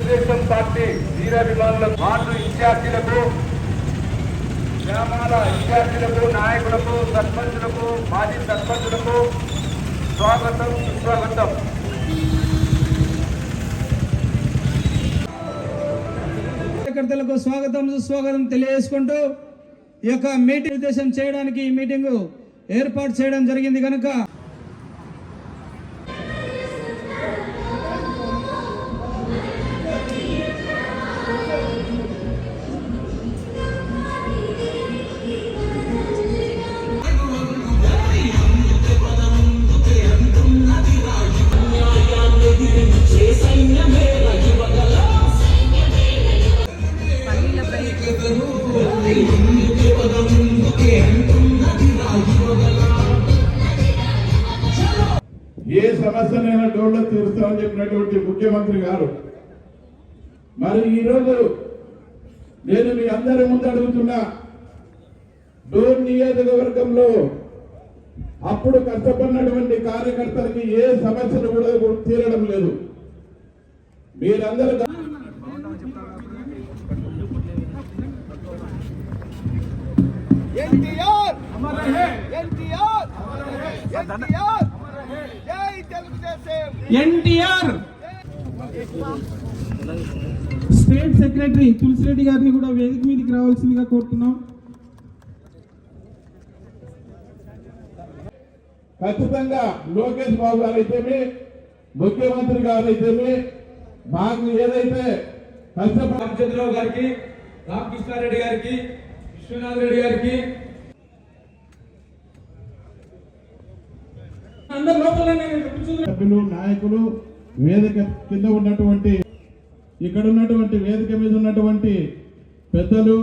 Telugu Desam party వీరాభిమానులకు ward ఇన్ఛార్జీలకు గ్రామాల ఇన్ఛార్జీలకు నాయకులకు సర్పంచులకు మాజీ సర్పంచులకు స్వాగతం సుస్వాగతం. కార్యకర్తలకు స్వాగతం సుస్వాగతం తెలియజేసుకుంటూ ఈ యొక్క మీటింగ్ ఉద్దేశం చేయడానికి ఈ మీటింగ్ ఏర్పాటు చేయడం జరిగింది కనుక ఏ సమస్యనైనా డోర్లో తీరుస్తామని చెప్పినటువంటి ముఖ్యమంత్రి గారు. మరి ఈరోజు నేను మీ అందరి ముందు అడుగుతున్నా డోర్ నియోజకవర్గంలో అప్పుడు కష్టపడినటువంటి కార్యకర్తలకి ఏ సమస్యలు కూడా తీరడం లేదు. మీరందరూ ఎన్టీఆర్! ఎన్టీఆర్! ఎన్టీఆర్! జై తెలుగుదేశం! ఎన్టీఆర్! స్టేట్ సెక్రటరీ తులసిరెడ్డి గారిని కూడా వేదిక మీదకి రావాల్సిందిగా కోరుతున్నాం. ఖచ్చితంగా లోకేష్ బాబు గారు అయితేమి ముఖ్యమంత్రి గారు అయితేమి మాకు ఏదైతే రామచంద్రరావు గారికి రామకృష్ణారెడ్డి గారికి విశ్వనాథ్ రెడ్డి గారికి. అందరి లోపల సభ్యులు నాయకులు వేదిక కింద ఉన్నటువంటి ఇక్కడ ఉన్నటువంటి వేదిక మీద ఉన్నటువంటి పెద్దలు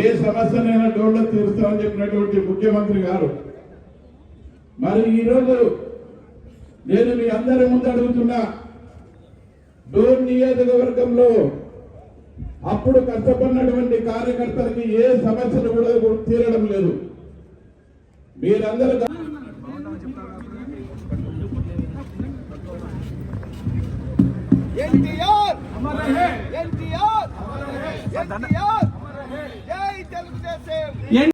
ఏ సమస్యనైనా డోళ్ళ తీరుస్తామని చెప్పినటువంటి ముఖ్యమంత్రి గారు. మరి ఈరోజు నేను మీ అందరి ముందు అడుగుతున్నా డోర్ నియోజకవర్గంలో అప్పుడు కష్టపడినటువంటి కార్యకర్తలకి ఏ సమస్యలు కూడా తీరడం లేదు. మీరందరూ ఎన్టీఆర్! ఎన్టీఆర్! ఎన్టీఆర్!